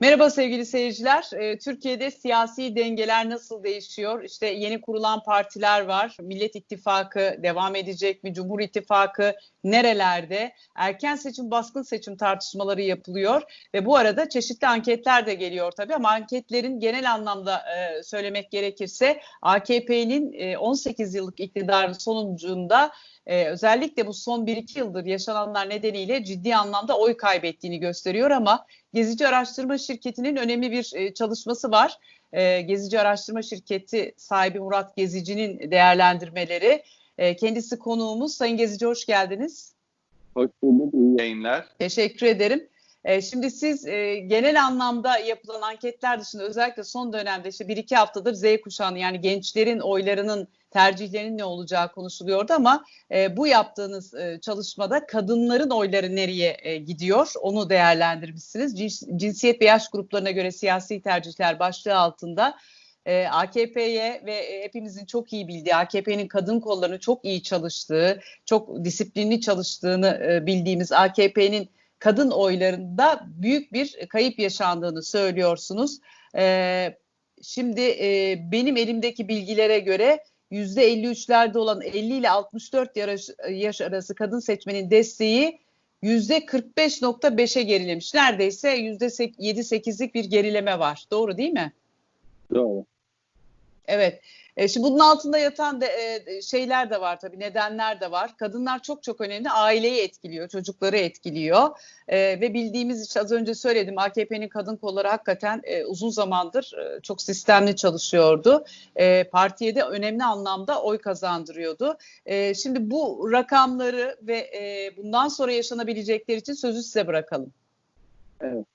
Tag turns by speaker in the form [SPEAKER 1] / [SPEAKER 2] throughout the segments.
[SPEAKER 1] Merhaba sevgili seyirciler. Ee, Türkiye'de siyasi dengeler nasıl değişiyor? İşte yeni kurulan partiler var. Millet İttifakı devam edecek mi? Cumhur İttifakı nerelerde? Erken seçim, baskın seçim tartışmaları yapılıyor ve bu arada çeşitli anketler de geliyor tabii ama anketlerin genel anlamda e, söylemek gerekirse AKP'nin e, 18 yıllık iktidarın sonucunda e, özellikle bu son 1-2 yıldır yaşananlar nedeniyle ciddi anlamda oy kaybettiğini gösteriyor ama Gezici Araştırma Şirketi'nin önemli bir e, çalışması var. E, Gezici Araştırma Şirketi sahibi Murat Gezici'nin değerlendirmeleri. E, kendisi konuğumuz. Sayın Gezici hoş geldiniz.
[SPEAKER 2] Hoş bulduk, iyi yayınlar.
[SPEAKER 1] Teşekkür ederim. E, şimdi siz e, genel anlamda yapılan anketler dışında özellikle son dönemde işte bir iki haftadır Z kuşağını yani gençlerin oylarının tercihlerinin ne olacağı konuşuluyordu ama e, bu yaptığınız e, çalışmada kadınların oyları nereye e, gidiyor onu değerlendirmişsiniz. Cins, cinsiyet ve yaş gruplarına göre siyasi tercihler başlığı altında e, AKP'ye ve e, hepimizin çok iyi bildiği AKP'nin kadın kollarını çok iyi çalıştığı, çok disiplinli çalıştığını e, bildiğimiz AKP'nin kadın oylarında büyük bir kayıp yaşandığını söylüyorsunuz. E, şimdi e, benim elimdeki bilgilere göre %53'lerde olan 50 ile 64 yaş, yaş arası kadın seçmenin desteği %45.5'e gerilemiş. Neredeyse %7-8'lik bir gerileme var. Doğru değil mi?
[SPEAKER 2] Doğru.
[SPEAKER 1] Evet. E, şimdi bunun altında yatan de, e, şeyler de var tabii, nedenler de var. Kadınlar çok çok önemli. Aileyi etkiliyor, çocukları etkiliyor. E, ve bildiğimiz işte az önce söyledim AKP'nin kadın kolları hakikaten e, uzun zamandır e, çok sistemli çalışıyordu. E, partiye de önemli anlamda oy kazandırıyordu. E, şimdi bu rakamları ve e, bundan sonra yaşanabilecekler için sözü size bırakalım.
[SPEAKER 2] Evet.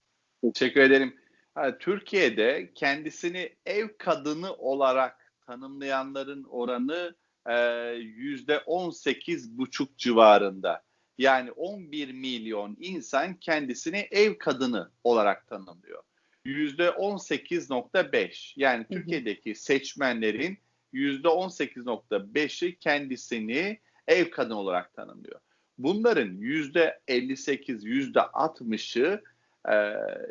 [SPEAKER 2] Teşekkür ederim. Türkiye'de kendisini ev kadını olarak tanımlayanların oranı yüzde on sekiz buçuk civarında. Yani 11 milyon insan kendisini ev kadını olarak tanımlıyor. Yüzde 18.5 yani Türkiye'deki seçmenlerin yüzde 18.5'i kendisini ev kadını olarak tanımlıyor. Bunların yüzde 58, yüzde 60'ı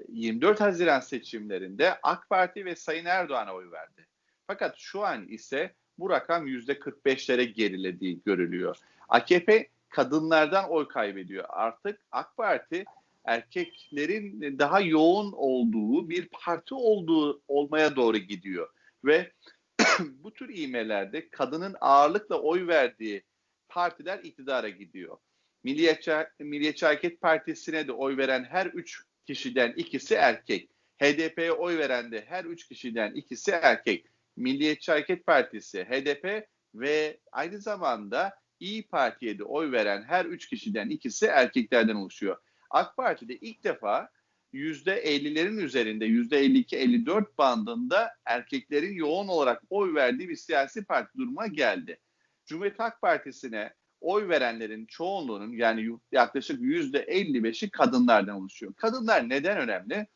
[SPEAKER 2] 24 Haziran seçimlerinde AK Parti ve Sayın Erdoğan'a oy verdi. Fakat şu an ise bu rakam %45'lere gerilediği görülüyor. AKP kadınlardan oy kaybediyor. Artık AK Parti erkeklerin daha yoğun olduğu bir parti olduğu olmaya doğru gidiyor ve bu tür imelerde kadının ağırlıkla oy verdiği partiler iktidara gidiyor. Milliyetçi, Milliyetçi Hareket Partisi'ne de oy veren her üç kişiden ikisi erkek. HDP'ye oy veren de her üç kişiden ikisi erkek. Milliyetçi Hareket Partisi, HDP ve aynı zamanda İyi Parti'ye de oy veren her üç kişiden ikisi erkeklerden oluşuyor. AK Parti'de ilk defa %50'lerin üzerinde %52-54 bandında erkeklerin yoğun olarak oy verdiği bir siyasi parti duruma geldi. Cumhuriyet Halk Partisi'ne oy verenlerin çoğunluğunun yani yaklaşık %55'i kadınlardan oluşuyor. Kadınlar neden önemli?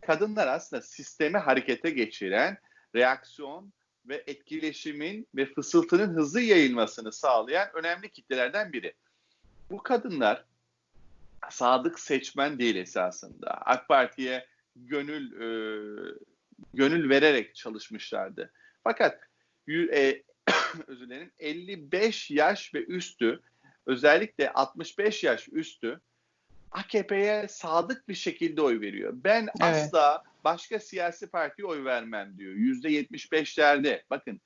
[SPEAKER 2] Kadınlar aslında sistemi harekete geçiren reaksiyon ve etkileşimin ve fısıltının hızlı yayılmasını sağlayan önemli kitlelerden biri. Bu kadınlar sadık seçmen değil esasında. AK Parti'ye gönül e, gönül vererek çalışmışlardı. Fakat e, özür dilerim 55 yaş ve üstü özellikle 65 yaş üstü AKP'ye sadık bir şekilde oy veriyor. Ben evet. asla başka siyasi partiye oy vermem diyor. Yüzde 75'lerde bakın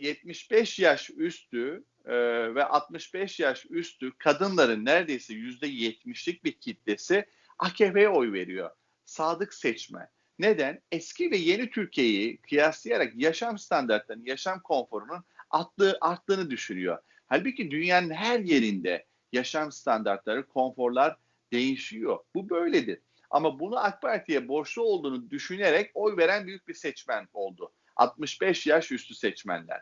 [SPEAKER 2] 75 yaş üstü e, ve 65 yaş üstü kadınların neredeyse yüzde 70'lik bir kitlesi AKP'ye oy veriyor. Sadık seçmen. Neden? Eski ve yeni Türkiye'yi kıyaslayarak yaşam standartlarının, yaşam konforunun arttığı, arttığını düşünüyor. Halbuki dünyanın her yerinde yaşam standartları, konforlar değişiyor. Bu böyledir. Ama bunu AK Parti'ye borçlu olduğunu düşünerek oy veren büyük bir seçmen oldu. 65 yaş üstü seçmenler.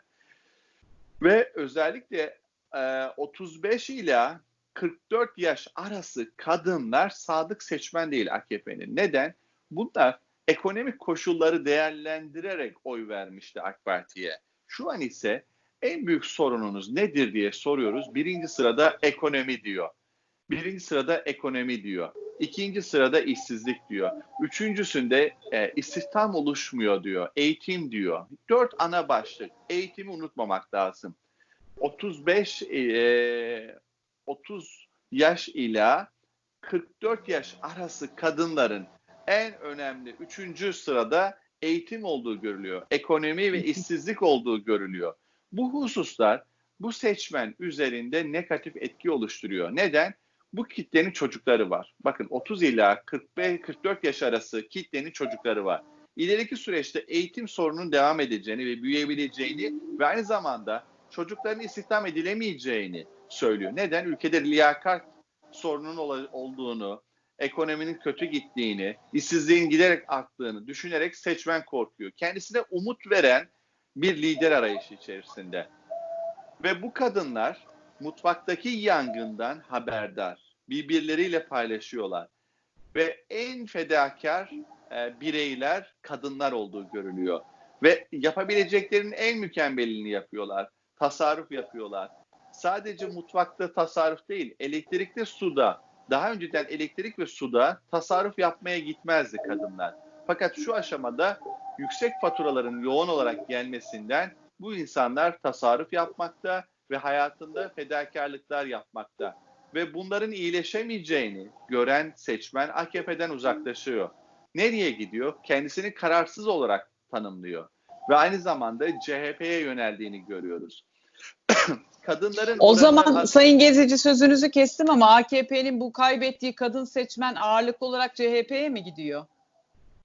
[SPEAKER 2] Ve özellikle e, 35 ile 44 yaş arası kadınlar sadık seçmen değil AKP'nin. Neden? Bunlar ekonomik koşulları değerlendirerek oy vermişti AK Parti'ye. Şu an ise en büyük sorununuz nedir diye soruyoruz. Birinci sırada ekonomi diyor. Birinci sırada ekonomi diyor. İkinci sırada işsizlik diyor. Üçüncüsünde e, istihdam oluşmuyor diyor. Eğitim diyor. Dört ana başlık. Eğitimi unutmamak lazım. 35 e, 30 yaş ila 44 yaş arası kadınların en önemli üçüncü sırada eğitim olduğu görülüyor. Ekonomi ve işsizlik olduğu görülüyor. Bu hususlar bu seçmen üzerinde negatif etki oluşturuyor. Neden? Bu kitlenin çocukları var. Bakın 30 ila 45 44 yaş arası kitlenin çocukları var. İleriki süreçte eğitim sorunun devam edeceğini ve büyüyebileceğini ve aynı zamanda çocukların istihdam edilemeyeceğini söylüyor. Neden? Ülkede liyakat sorunun olduğunu, ekonominin kötü gittiğini, işsizliğin giderek arttığını düşünerek seçmen korkuyor. Kendisine umut veren bir lider arayışı içerisinde. Ve bu kadınlar mutfaktaki yangından haberdar. Birbirleriyle paylaşıyorlar. Ve en fedakar e, bireyler kadınlar olduğu görülüyor. Ve yapabileceklerinin en mükemmelini yapıyorlar. Tasarruf yapıyorlar. Sadece mutfakta tasarruf değil, elektrikli suda, daha önceden elektrik ve suda tasarruf yapmaya gitmezdi kadınlar. Fakat şu aşamada yüksek faturaların yoğun olarak gelmesinden bu insanlar tasarruf yapmakta ve hayatında fedakarlıklar yapmakta. Ve bunların iyileşemeyeceğini gören seçmen AKP'den uzaklaşıyor. Nereye gidiyor? Kendisini kararsız olarak tanımlıyor. Ve aynı zamanda CHP'ye yöneldiğini görüyoruz.
[SPEAKER 1] Kadınların o zaman Sayın Gezici sözünüzü kestim ama AKP'nin bu kaybettiği kadın seçmen ağırlıklı olarak CHP'ye mi gidiyor?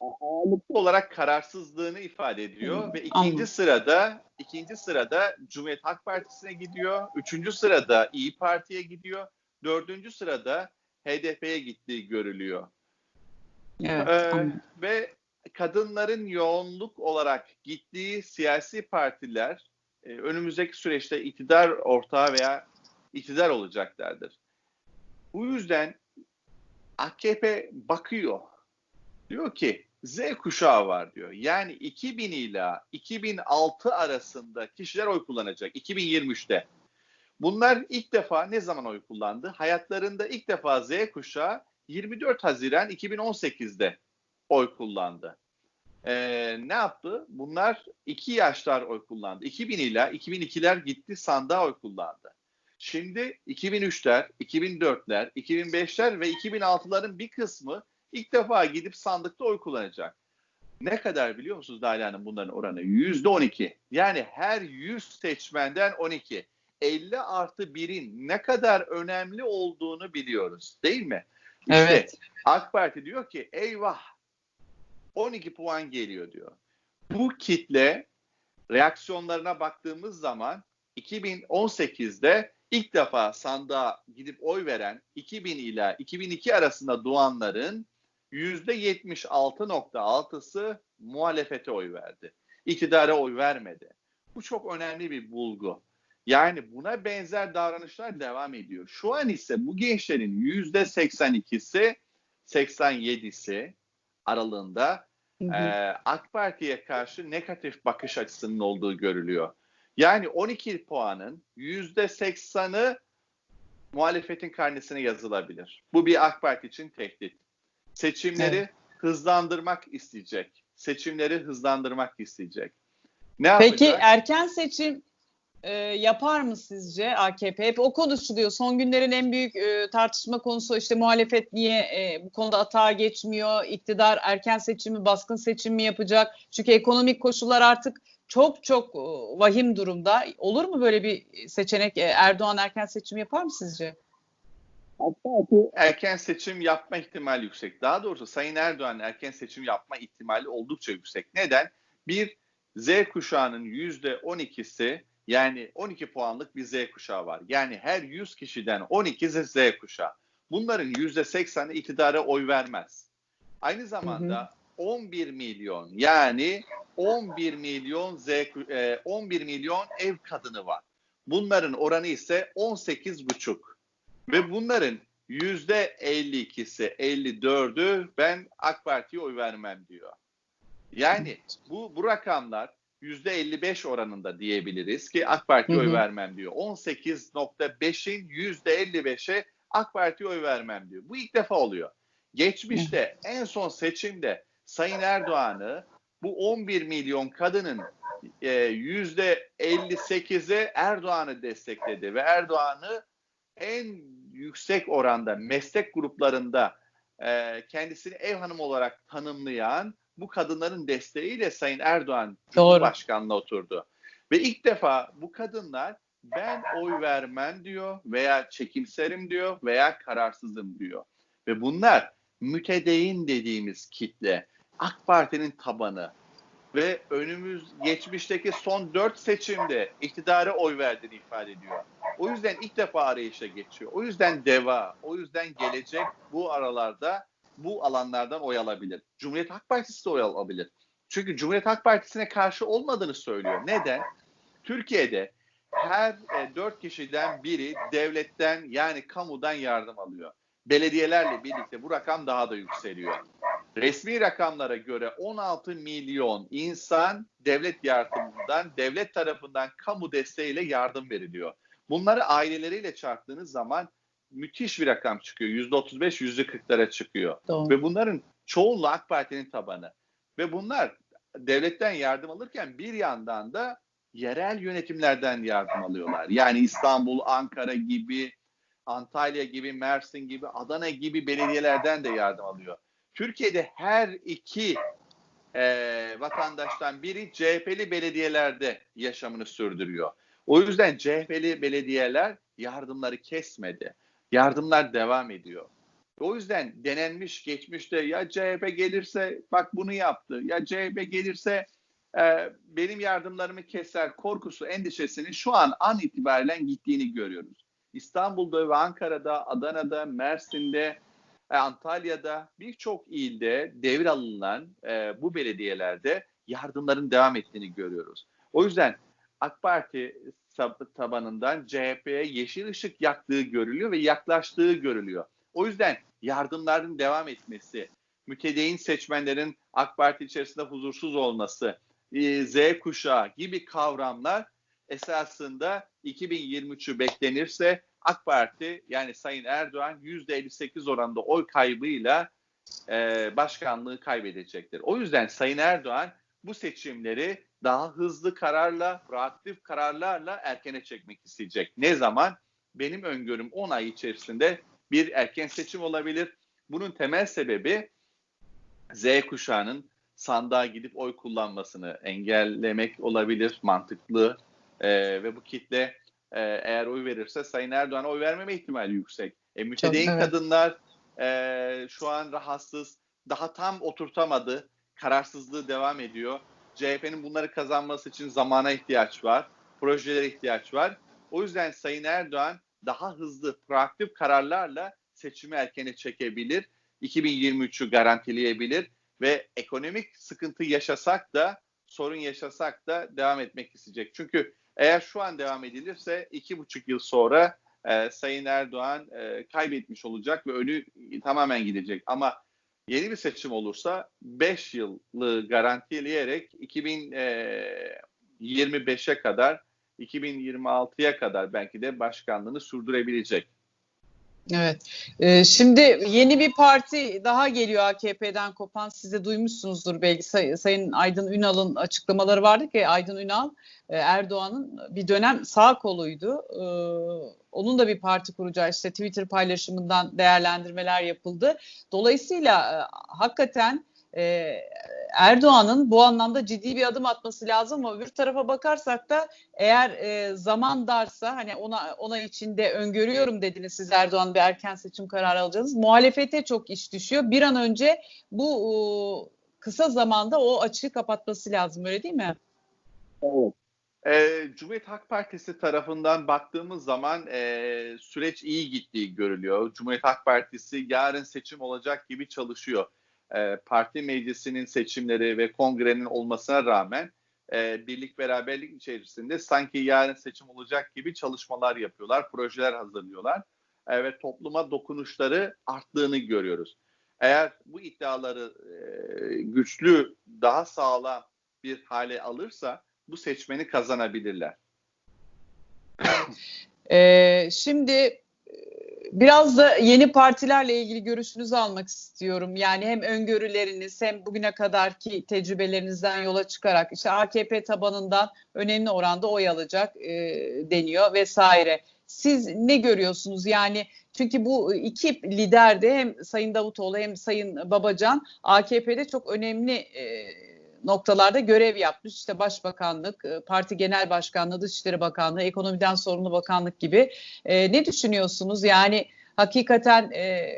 [SPEAKER 2] ağırlıklı olarak kararsızlığını ifade ediyor hmm, ve ikinci anladım. sırada ikinci sırada Cumhuriyet Halk Partisi'ne gidiyor, üçüncü sırada İyi Parti'ye gidiyor, dördüncü sırada HDP'ye gittiği görülüyor. Evet, ee, ve kadınların yoğunluk olarak gittiği siyasi partiler e, önümüzdeki süreçte iktidar ortağı veya iktidar olacaklardır. Bu yüzden AKP bakıyor. Diyor ki Z kuşağı var diyor. Yani 2000 ile 2006 arasında kişiler oy kullanacak 2023'te. Bunlar ilk defa ne zaman oy kullandı? Hayatlarında ilk defa Z kuşağı 24 Haziran 2018'de oy kullandı. Ee, ne yaptı? Bunlar iki yaşlar oy kullandı. 2000 ile 2002'ler gitti sandığa oy kullandı. Şimdi 2003'ler, 2004'ler, 2005'ler ve 2006'ların bir kısmı ilk defa gidip sandıkta oy kullanacak. Ne kadar biliyor musunuz Dali Hanım bunların oranı? Yüzde 12. Yani her 100 seçmenden 12. 50 artı 1'in ne kadar önemli olduğunu biliyoruz değil mi? İşte evet. AK Parti diyor ki eyvah 12 puan geliyor diyor. Bu kitle reaksiyonlarına baktığımız zaman 2018'de ilk defa sandığa gidip oy veren 2000 ile 2002 arasında doğanların %76.6'sı muhalefete oy verdi. İktidara oy vermedi. Bu çok önemli bir bulgu. Yani buna benzer davranışlar devam ediyor. Şu an ise bu gençlerin %82'si 87'si aralığında hı hı. E, AK Parti'ye karşı negatif bakış açısının olduğu görülüyor. Yani 12 puanın %80'ı muhalefetin karnesine yazılabilir. Bu bir AK Parti için tehdit. Seçimleri evet. hızlandırmak isteyecek. Seçimleri hızlandırmak isteyecek.
[SPEAKER 1] Ne Peki yapacak? erken seçim e, yapar mı sizce AKP? Hep o konuşuluyor. Son günlerin en büyük e, tartışma konusu işte muhalefet niye e, bu konuda atağa geçmiyor? İktidar erken seçimi, baskın seçim mi yapacak? Çünkü ekonomik koşullar artık çok çok e, vahim durumda. Olur mu böyle bir seçenek? E, Erdoğan erken seçim yapar mı sizce?
[SPEAKER 2] Hatta erken seçim yapma ihtimali yüksek. Daha doğrusu Sayın Erdoğan erken seçim yapma ihtimali oldukça yüksek. Neden? Bir, Z kuşağının yüzde 12'si yani 12 puanlık bir Z kuşağı var. Yani her 100 kişiden 12 Z kuşağı. Bunların yüzde 80'i iktidara oy vermez. Aynı zamanda hı hı. 11 milyon yani 11 milyon Z 11 e, milyon ev kadını var. Bunların oranı ise 18,5. Ve bunların yüzde 52'si 54'ü ben AK Parti'ye oy vermem diyor. Yani bu, bu rakamlar 55 oranında diyebiliriz ki AK Parti'ye oy vermem diyor. 18.5'in yüzde 55'e AK Parti'ye oy vermem diyor. Bu ilk defa oluyor. Geçmişte en son seçimde Sayın Erdoğan'ı bu 11 milyon kadının e, yüzde 58'i Erdoğan'ı destekledi ve Erdoğan'ı en yüksek oranda meslek gruplarında e, kendisini ev hanımı olarak tanımlayan bu kadınların desteğiyle Sayın Erdoğan Cumhurbaşkanlığına oturdu. Ve ilk defa bu kadınlar ben oy vermem diyor veya çekimserim diyor veya kararsızım diyor. Ve bunlar mütedeyin dediğimiz kitle. AK Parti'nin tabanı ve önümüz geçmişteki son dört seçimde iktidara oy verdiğini ifade ediyor. O yüzden ilk defa arayışa geçiyor. O yüzden deva, o yüzden gelecek bu aralarda bu alanlardan oy alabilir. Cumhuriyet Halk Partisi de oy alabilir. Çünkü Cumhuriyet Halk Partisi'ne karşı olmadığını söylüyor. Neden? Türkiye'de her e, dört kişiden biri devletten yani kamudan yardım alıyor. Belediyelerle birlikte bu rakam daha da yükseliyor. Resmi rakamlara göre 16 milyon insan devlet yardımından, devlet tarafından kamu desteğiyle yardım veriliyor. Bunları aileleriyle çarptığınız zaman müthiş bir rakam çıkıyor. %35, %40'lara çıkıyor.
[SPEAKER 1] Doğru.
[SPEAKER 2] Ve bunların çoğunluğu AK Parti'nin tabanı. Ve bunlar devletten yardım alırken bir yandan da yerel yönetimlerden yardım alıyorlar. Yani İstanbul, Ankara gibi, Antalya gibi, Mersin gibi, Adana gibi belediyelerden de yardım alıyor. Türkiye'de her iki e, vatandaştan biri CHP'li belediyelerde yaşamını sürdürüyor. O yüzden CHP'li belediyeler yardımları kesmedi. Yardımlar devam ediyor. O yüzden denenmiş geçmişte ya CHP gelirse bak bunu yaptı, ya CHP gelirse e, benim yardımlarımı keser korkusu, endişesinin şu an an itibaren gittiğini görüyoruz. İstanbul'da ve Ankara'da, Adana'da, Mersin'de, e, Antalya'da birçok ilde devralınan e, bu belediyelerde yardımların devam ettiğini görüyoruz. O yüzden AK Parti tabanından CHP'ye yeşil ışık yaktığı görülüyor ve yaklaştığı görülüyor. O yüzden yardımların devam etmesi, mütedeyin seçmenlerin AK Parti içerisinde huzursuz olması, e, Z kuşağı gibi kavramlar esasında 2023'ü beklenirse AK Parti yani Sayın Erdoğan %58 oranında oy kaybıyla e, başkanlığı kaybedecektir. O yüzden Sayın Erdoğan bu seçimleri daha hızlı kararla, proaktif kararlarla erkene çekmek isteyecek. Ne zaman? Benim öngörüm 10 ay içerisinde bir erken seçim olabilir. Bunun temel sebebi Z kuşağının sandığa gidip oy kullanmasını engellemek olabilir, mantıklı e, ve bu kitle e, eğer oy verirse Sayın Erdoğan'a oy vermeme ihtimali yüksek. E, mütedeyin evet. kadınlar e, şu an rahatsız, daha tam oturtamadı, kararsızlığı devam ediyor. CHP'nin bunları kazanması için zamana ihtiyaç var, projelere ihtiyaç var. O yüzden Sayın Erdoğan daha hızlı, proaktif kararlarla seçimi erkene çekebilir, 2023'ü garantileyebilir ve ekonomik sıkıntı yaşasak da, sorun yaşasak da devam etmek isteyecek. Çünkü eğer şu an devam edilirse iki buçuk yıl sonra e, Sayın Erdoğan e, kaybetmiş olacak ve önü tamamen gidecek. Ama yeni bir seçim olursa 5 yılı garantileyerek 2025'e kadar 2026'ya kadar belki de başkanlığını sürdürebilecek.
[SPEAKER 1] Evet. Ee, şimdi yeni bir parti daha geliyor AKP'den kopan. Siz de duymuşsunuzdur belki Say- Sayın Aydın Ünal'ın açıklamaları vardı ki Aydın Ünal e, Erdoğan'ın bir dönem sağ koluydu. Ee, onun da bir parti kuracağı işte Twitter paylaşımından değerlendirmeler yapıldı. Dolayısıyla e, hakikaten e, Erdoğan'ın bu anlamda ciddi bir adım atması lazım ama bir tarafa bakarsak da eğer e, zaman darsa hani ona ona içinde öngörüyorum dediniz siz Erdoğan bir erken seçim kararı alacağınız muhalefete çok iş düşüyor. Bir an önce bu e, kısa zamanda o açığı kapatması lazım öyle değil mi?
[SPEAKER 2] Evet. E, Cumhuriyet Halk Partisi tarafından baktığımız zaman e, süreç iyi gittiği görülüyor. Cumhuriyet Halk Partisi yarın seçim olacak gibi çalışıyor e, parti meclisinin seçimleri ve kongrenin olmasına rağmen e, birlik beraberlik içerisinde sanki yarın seçim olacak gibi çalışmalar yapıyorlar, projeler hazırlıyorlar e, ve topluma dokunuşları arttığını görüyoruz. Eğer bu iddiaları güçlü, daha sağlam bir hale alırsa bu seçmeni kazanabilirler.
[SPEAKER 1] ee, şimdi biraz da yeni partilerle ilgili görüşünüzü almak istiyorum. Yani hem öngörüleriniz hem bugüne kadarki tecrübelerinizden yola çıkarak işte AKP tabanından önemli oranda oy alacak e, deniyor vesaire. Siz ne görüyorsunuz? Yani çünkü bu iki lider de hem Sayın Davutoğlu hem Sayın Babacan AKP'de çok önemli e, noktalarda görev yapmış. İşte Başbakanlık, e, Parti Genel Başkanlığı, Dışişleri Bakanlığı, Ekonomiden Sorumlu Bakanlık gibi. E, ne düşünüyorsunuz? Yani hakikaten e,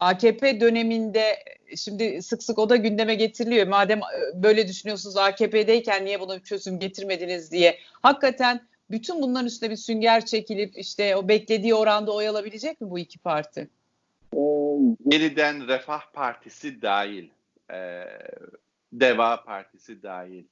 [SPEAKER 1] AKP döneminde şimdi sık sık o da gündeme getiriliyor. Madem e, böyle düşünüyorsunuz AKP'deyken niye buna bir çözüm getirmediniz diye. Hakikaten bütün bunların üstüne bir sünger çekilip işte o beklediği oranda oy alabilecek mi bu iki parti?
[SPEAKER 2] Yeniden Refah Partisi dahil, e, Deva Partisi dahil,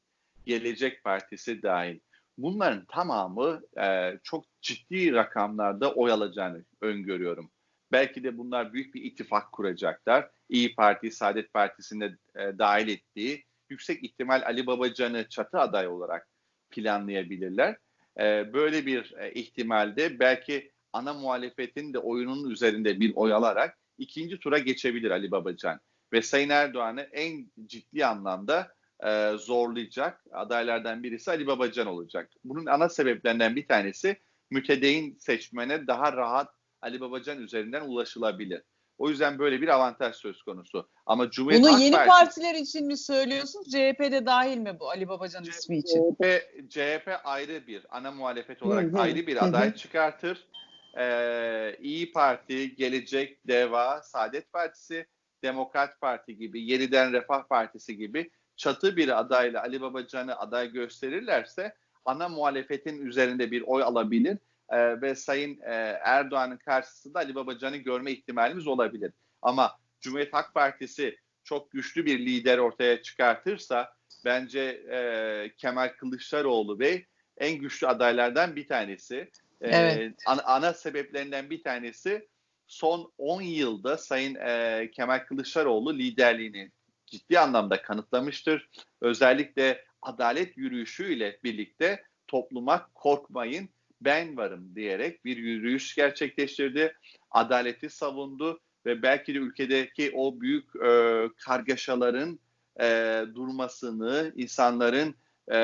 [SPEAKER 2] Gelecek Partisi dahil. Bunların tamamı e, çok ciddi rakamlarda oy alacağını öngörüyorum. Belki de bunlar büyük bir ittifak kuracaklar. İyi Parti, Saadet Partisi'nde e, dahil ettiği yüksek ihtimal Ali Babacan'ı çatı aday olarak planlayabilirler. E, böyle bir e, ihtimalde belki ana muhalefetin de oyunun üzerinde bir oy alarak ikinci tura geçebilir Ali Babacan. Ve Sayın Erdoğan'ı en ciddi anlamda e, zorlayacak adaylardan birisi Ali Babacan olacak. Bunun ana sebeplerinden bir tanesi mütedeyin seçmene daha rahat Ali Babacan üzerinden ulaşılabilir. O yüzden böyle bir avantaj söz konusu. Ama Cumhuriyet
[SPEAKER 1] Bunu
[SPEAKER 2] Halk
[SPEAKER 1] yeni
[SPEAKER 2] Partisi,
[SPEAKER 1] partiler için mi söylüyorsunuz? CHP'de dahil mi bu Ali Babacan ismi için?
[SPEAKER 2] CHP, CHP ayrı bir ana muhalefet olarak
[SPEAKER 1] Hı hı,
[SPEAKER 2] ayrı bir
[SPEAKER 1] hı hı.
[SPEAKER 2] aday çıkartır. Ee, İyi Parti, Gelecek, Deva, Saadet Partisi, Demokrat Parti gibi, Yeniden Refah Partisi gibi çatı bir adayla Ali Babacan'ı aday gösterirlerse ana muhalefetin üzerinde bir oy alabilir Ee, ve Sayın e, Erdoğan'ın karşısında Ali Babacan'ı görme ihtimalimiz olabilir. Ama Cumhuriyet Halk Partisi çok güçlü bir lider ortaya çıkartırsa bence e, Kemal Kılıçdaroğlu Bey en güçlü adaylardan bir tanesi. E,
[SPEAKER 1] Evet.
[SPEAKER 2] ana, ana sebeplerinden bir tanesi son 10 yılda Sayın e, Kemal Kılıçdaroğlu liderliğini ciddi anlamda kanıtlamıştır. Özellikle adalet yürüyüşüyle birlikte topluma korkmayın ben varım diyerek bir yürüyüş gerçekleştirdi. Adaleti savundu ve belki de ülkedeki o büyük e, kargaşaların e, durmasını, insanların e,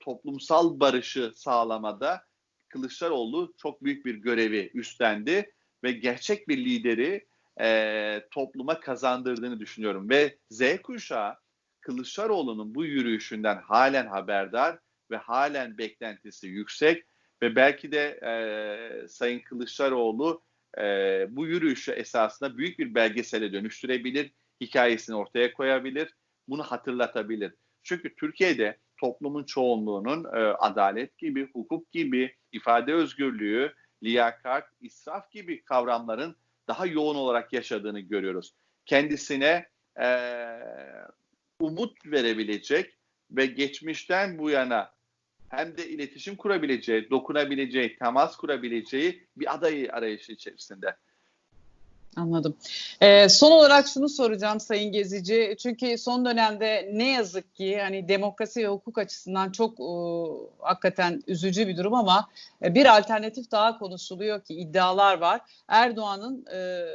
[SPEAKER 2] toplumsal barışı sağlamada Kılıçdaroğlu çok büyük bir görevi üstlendi ve gerçek bir lideri e, topluma kazandırdığını düşünüyorum. Ve Z kuşağı Kılıçdaroğlu'nun bu yürüyüşünden halen haberdar ve halen beklentisi yüksek ve belki de e, Sayın Kılıçdaroğlu e, bu yürüyüşü esasında büyük bir belgesele dönüştürebilir, hikayesini ortaya koyabilir, bunu hatırlatabilir. Çünkü Türkiye'de toplumun çoğunluğunun e, adalet gibi, hukuk gibi, ifade özgürlüğü, liyakat, israf gibi kavramların daha yoğun olarak yaşadığını görüyoruz. Kendisine e, umut verebilecek ve geçmişten bu yana hem de iletişim kurabileceği, dokunabileceği, temas kurabileceği bir adayı arayışı içerisinde.
[SPEAKER 1] Anladım. Ee, son olarak şunu soracağım Sayın Gezici. Çünkü son dönemde ne yazık ki hani demokrasi ve hukuk açısından çok e, hakikaten üzücü bir durum ama e, bir alternatif daha konuşuluyor ki iddialar var. Erdoğan'ın e,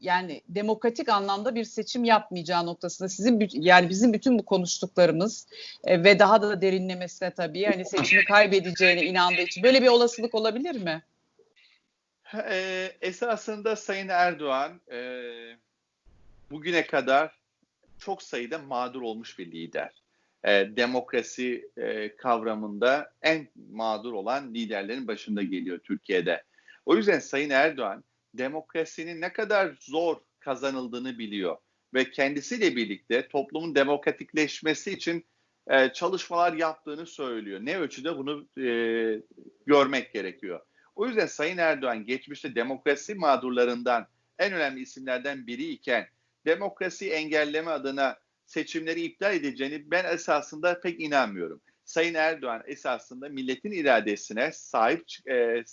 [SPEAKER 1] yani demokratik anlamda bir seçim yapmayacağı noktasında sizin yani bizim bütün bu konuştuklarımız e, ve daha da derinlemesine tabii hani seçimi kaybedeceğine inandığı için böyle bir olasılık olabilir mi?
[SPEAKER 2] E, esasında Sayın Erdoğan e, bugüne kadar çok sayıda mağdur olmuş bir lider. E, demokrasi e, kavramında en mağdur olan liderlerin başında geliyor Türkiye'de. O yüzden Sayın Erdoğan demokrasinin ne kadar zor kazanıldığını biliyor ve kendisiyle birlikte toplumun demokratikleşmesi için e, çalışmalar yaptığını söylüyor. Ne ölçüde bunu e, görmek gerekiyor. O yüzden Sayın Erdoğan geçmişte demokrasi mağdurlarından en önemli isimlerden biri iken demokrasi engelleme adına seçimleri iptal edeceğini ben esasında pek inanmıyorum. Sayın Erdoğan esasında milletin iradesine sahip e,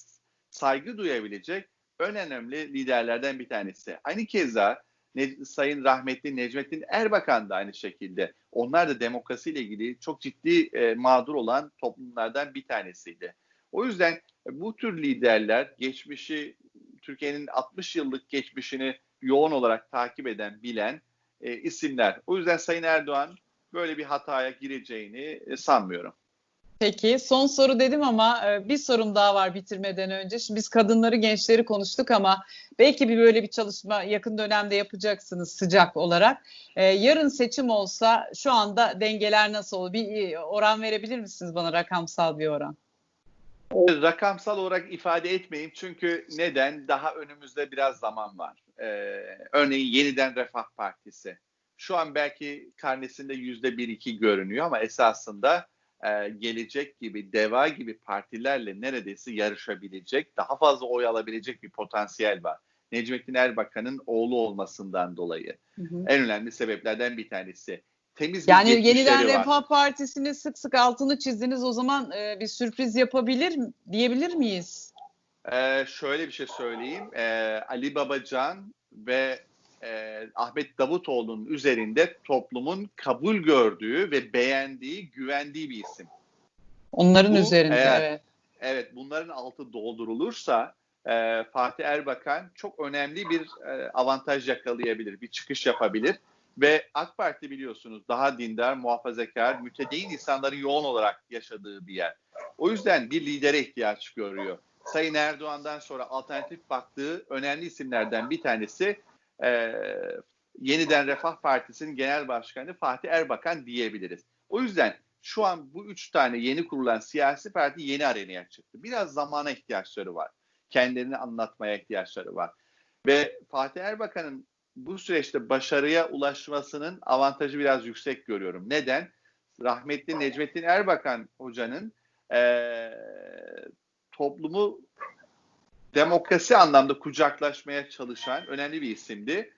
[SPEAKER 2] saygı duyabilecek en önemli liderlerden bir tanesi. Aynı keza ne, Sayın rahmetli Necmettin Erbakan da aynı şekilde. Onlar da demokrasiyle ilgili çok ciddi e, mağdur olan toplumlardan bir tanesiydi. O yüzden bu tür liderler geçmişi Türkiye'nin 60 yıllık geçmişini yoğun olarak takip eden, bilen e, isimler. O yüzden Sayın Erdoğan böyle bir hataya gireceğini e, sanmıyorum.
[SPEAKER 1] Peki son soru dedim ama e, bir sorum daha var bitirmeden önce. Şimdi biz kadınları, gençleri konuştuk ama belki bir böyle bir çalışma yakın dönemde yapacaksınız sıcak olarak. E, yarın seçim olsa şu anda dengeler nasıl olur? Bir e, oran verebilir misiniz bana rakamsal bir oran?
[SPEAKER 2] Rakamsal olarak ifade etmeyeyim çünkü neden? Daha önümüzde biraz zaman var. Ee, örneğin yeniden Refah Partisi. Şu an belki karnesinde yüzde bir iki görünüyor ama esasında e, gelecek gibi, deva gibi partilerle neredeyse yarışabilecek, daha fazla oy alabilecek bir potansiyel var. Necmettin Erbakan'ın oğlu olmasından dolayı.
[SPEAKER 1] Hı hı.
[SPEAKER 2] En önemli sebeplerden bir tanesi. Temiz bir
[SPEAKER 1] Yani
[SPEAKER 2] geçmişleri
[SPEAKER 1] yeniden
[SPEAKER 2] var.
[SPEAKER 1] Refah Partisi'ni sık sık altını çizdiniz. O zaman e, bir sürpriz yapabilir diyebilir miyiz?
[SPEAKER 2] Ee, şöyle bir şey söyleyeyim. Ee, Ali Babacan ve e, Ahmet Davutoğlu'nun üzerinde toplumun kabul gördüğü ve beğendiği, güvendiği bir isim.
[SPEAKER 1] Onların
[SPEAKER 2] Bu,
[SPEAKER 1] üzerinde
[SPEAKER 2] eğer-
[SPEAKER 1] evet.
[SPEAKER 2] Evet, bunların altı doldurulursa e, Fatih Erbakan çok önemli bir e, avantaj yakalayabilir, bir çıkış yapabilir. Ve AK Parti biliyorsunuz daha dindar, muhafazakar, mütedeyyin insanların yoğun olarak yaşadığı bir yer. O yüzden bir lidere ihtiyaç görüyor. Sayın Erdoğan'dan sonra alternatif baktığı önemli isimlerden bir tanesi e, yeniden Refah Partisi'nin genel başkanı Fatih Erbakan diyebiliriz. O yüzden şu an bu üç tane yeni kurulan siyasi parti yeni arenaya çıktı. Biraz zamana ihtiyaçları var. Kendilerini anlatmaya ihtiyaçları var. Ve Fatih Erbakan'ın bu süreçte başarıya ulaşmasının avantajı biraz yüksek görüyorum. Neden? Rahmetli Necmettin Erbakan hocanın eee, toplumu demokrasi anlamda kucaklaşmaya çalışan önemli bir isimdi.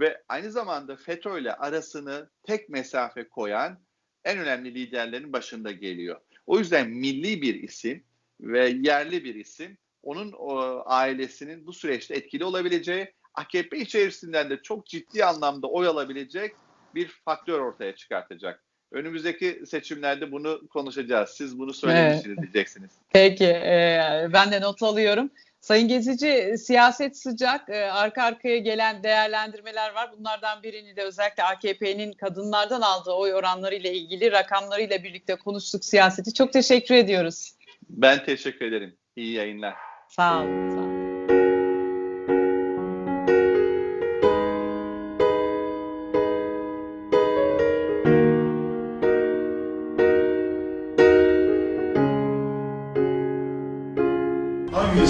[SPEAKER 2] Ve aynı zamanda FETÖ ile arasını tek mesafe koyan en önemli liderlerin başında geliyor. O yüzden milli bir isim ve yerli bir isim onun o, ailesinin bu süreçte etkili olabileceği, AKP içerisinden de çok ciddi anlamda oy alabilecek bir faktör ortaya çıkartacak. Önümüzdeki seçimlerde bunu konuşacağız. Siz bunu söylemişsiniz diyeceksiniz.
[SPEAKER 1] Peki, e, ben de not alıyorum. Sayın Gezici, siyaset sıcak, e, arka arkaya gelen değerlendirmeler var. Bunlardan birini de özellikle AKP'nin kadınlardan aldığı oy oranları ile ilgili rakamlarıyla birlikte konuştuk siyaseti. Çok teşekkür ediyoruz.
[SPEAKER 2] Ben teşekkür ederim. İyi yayınlar.
[SPEAKER 1] Sağ olun. Sağ olun.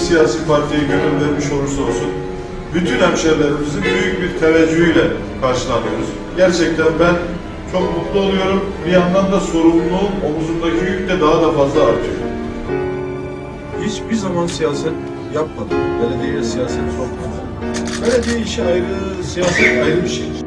[SPEAKER 3] Siyasi partiye gönül vermiş olursa olsun bütün hemşerilerimizin büyük bir teveccühüyle karşılanıyoruz. Gerçekten ben çok mutlu oluyorum. Bir yandan da sorumluluğum omuzumdaki yük de daha da fazla artıyor.
[SPEAKER 4] Hiçbir zaman siyaset yapmadım. Belediyeye siyaset sokmadım. Belediye işi ayrı, siyaset ayrı bir şey.